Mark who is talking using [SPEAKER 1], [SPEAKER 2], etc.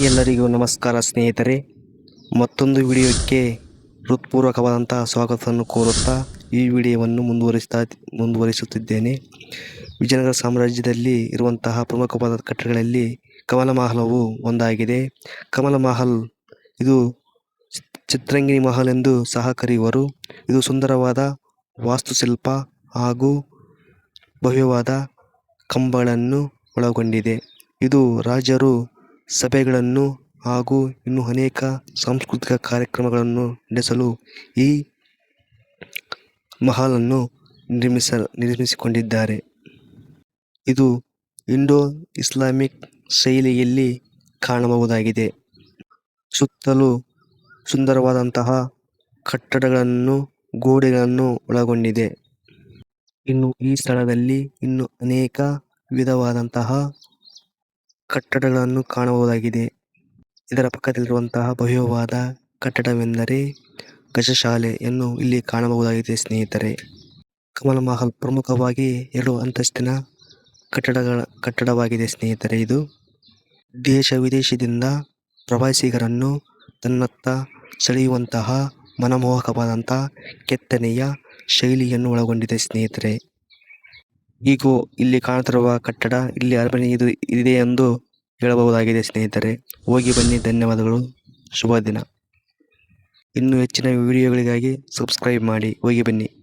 [SPEAKER 1] ಎಲ್ಲರಿಗೂ ನಮಸ್ಕಾರ ಸ್ನೇಹಿತರೆ. ಮತ್ತೊಂದು ವಿಡಿಯೋಕ್ಕೆ ಹೃತ್ಪೂರ್ವಕವಾದಂತಹ ಸ್ವಾಗತವನ್ನು ಕೋರುತ್ತಾ ಈ ವಿಡಿಯೋವನ್ನು ಮುಂದುವರಿಸ್ತಾ ಮುಂದುವರಿಸುತ್ತಿದ್ದೇನೆ. ವಿಜಯನಗರ ಸಾಮ್ರಾಜ್ಯದಲ್ಲಿ ಇರುವಂತಹ ಪ್ರಮುಖವಾದ ಕಟ್ಟಡಗಳಲ್ಲಿ ಕಮಲ ಮಹಲವು ಒಂದಾಗಿದೆ. ಕಮಲ ಮಹಲ್ ಇದು ಚಿತ್ರಂಗಿನಿ ಮಹಲ್ ಎಂದು ಸಹ ಕರೆಯುವರು. ಇದು ಸುಂದರವಾದ ವಾಸ್ತುಶಿಲ್ಪ ಹಾಗೂ ಭವ್ಯವಾದ ಕಂಬಗಳನ್ನು ಒಳಗೊಂಡಿದೆ. ಇದು ರಾಜರು ಸಭೆಗಳನ್ನು ಹಾಗೂ ಇನ್ನು ಅನೇಕ ಸಾಂಸ್ಕೃತಿಕ ಕಾರ್ಯಕ್ರಮಗಳನ್ನು ನಡೆಸಲು ಈ ಮಹಲನ್ನು ನಿರ್ಮಿಸ, ನಿರ್ಮಿಸಿಕೊಂಡಿದ್ದಾರೆ. ಇದು ಇಂಡೋ ಇಸ್ಲಾಮಿಕ್ ಶೈಲಿಯಲ್ಲಿ ಕಾಣಬಹುದಾಗಿದೆ. ಸುತ್ತಲೂ ಸುಂದರವಾದಂತಹ ಕಟ್ಟಡಗಳನ್ನು, ಗೋಡೆಗಳನ್ನು ಒಳಗೊಂಡಿದೆ. ಇನ್ನು ಈ ಸ್ಥಳದಲ್ಲಿ ಇನ್ನು ಅನೇಕ ವಿಧವಾದಂತಹ ಕಟ್ಟಡಗಳನ್ನು ಕಾಣಬಹುದಾಗಿದೆ. ಇದರ ಪಕ್ಕದಲ್ಲಿರುವಂತಹ ಭವ್ಯವಾದ ಕಟ್ಟಡವೆಂದರೆ ಗಜಶಾಲೆಯನ್ನು ಇಲ್ಲಿ ಕಾಣಬಹುದಾಗಿದೆ, ಸ್ನೇಹಿತರೆ. ಕಮಲ ಮಹಲ್ ಪ್ರಮುಖವಾಗಿ ಎರಡು ಅಂತಸ್ತಿನ ಕಟ್ಟಡಗಳ ಕಟ್ಟಡವಾಗಿದೆ, ಸ್ನೇಹಿತರೆ. ಇದು ದೇಶ ವಿದೇಶದಿಂದ ಪ್ರವಾಸಿಗರನ್ನು ತನ್ನತ್ತ ಸೆಳೆಯುವಂತಹ ಮನಮೋಹಕವಾದಂತಹ ಕೆತ್ತನೆಯ ಶೈಲಿಯನ್ನು ಒಳಗೊಂಡಿದೆ, ಸ್ನೇಹಿತರೆ. ಈಗೂ ಇಲ್ಲಿ ಕಾಣುತ್ತಿರುವ ಕಟ್ಟಡ ಇಲ್ಲಿ ಅರಮನೆ ಇದು ಇದೆ ಎಂದು ಹೇಳಬಹುದಾಗಿದೆ, ಸ್ನೇಹಿತರೆ. ಹೋಗಿ ಬನ್ನಿ, ಧನ್ಯವಾದಗಳು. ಶುಭ ದಿನ. ಇನ್ನೂ ಹೆಚ್ಚಿನ ವಿಡಿಯೋಗಳಿಗಾಗಿ ಸಬ್ಸ್ಕ್ರೈಬ್ ಮಾಡಿ. ಹೋಗಿ ಬನ್ನಿ.